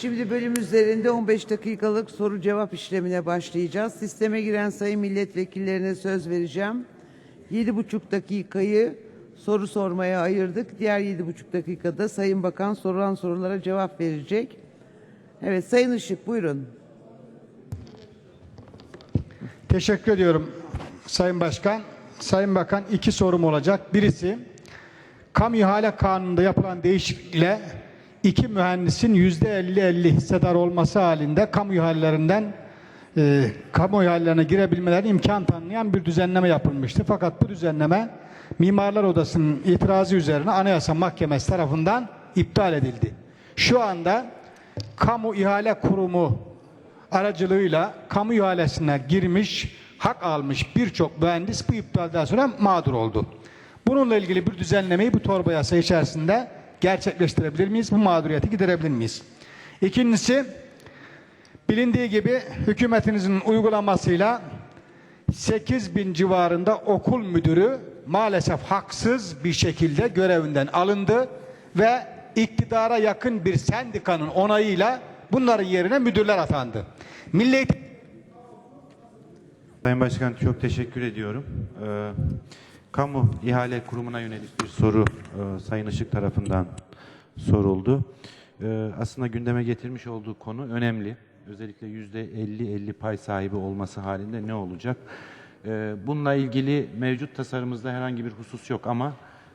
Şimdi bölüm üzerinde 15 dakikalık soru cevap işlemine başlayacağız. Sisteme giren sayın milletvekillerine söz vereceğim. 7,5 dakikayı soru sormaya ayırdık. Diğer 7,5 dakikada Sayın Bakan sorulan sorulara cevap verecek. Evet Sayın Işık buyurun. Teşekkür ediyorum Sayın Başkan. Sayın Bakan iki sorum olacak. Birisi kamu ihale kanununda yapılan değişiklikle iki mühendisin yüzde 50-50 hissedar olması halinde kamu ihalelerinden e, kamu ihalelerine girebilmelerine imkan tanıyan bir düzenleme yapılmıştı. Fakat bu düzenleme Mimarlar Odası'nın itirazı üzerine Anayasa Mahkemesi tarafından iptal edildi. Şu anda kamu ihale kurumu aracılığıyla kamu ihalesine girmiş, hak almış birçok mühendis bu iptalden sonra mağdur oldu. Bununla ilgili bir düzenlemeyi bu torba yasa içerisinde gerçekleştirebilir miyiz? Bu mağduriyeti giderebilir miyiz? İkincisi, bilindiği gibi hükümetinizin uygulamasıyla 8 bin civarında okul müdürü maalesef haksız bir şekilde görevinden alındı ve iktidara yakın bir sendikanın onayıyla bunların yerine müdürler atandı. Milli Sayın Başkan çok teşekkür ediyorum. Ee, Kamu ihale kurumuna yönelik bir soru e, Sayın Işık tarafından soruldu. Ee, aslında gündeme getirmiş olduğu konu önemli. Özellikle yüzde 50-50 pay sahibi olması halinde ne olacak? Ee, bununla ilgili mevcut tasarımımızda herhangi bir husus yok ama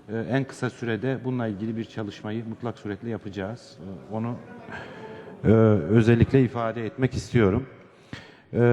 e, en kısa sürede bununla ilgili bir çalışmayı mutlak suretle yapacağız. Ee, onu e, özellikle ifade etmek istiyorum.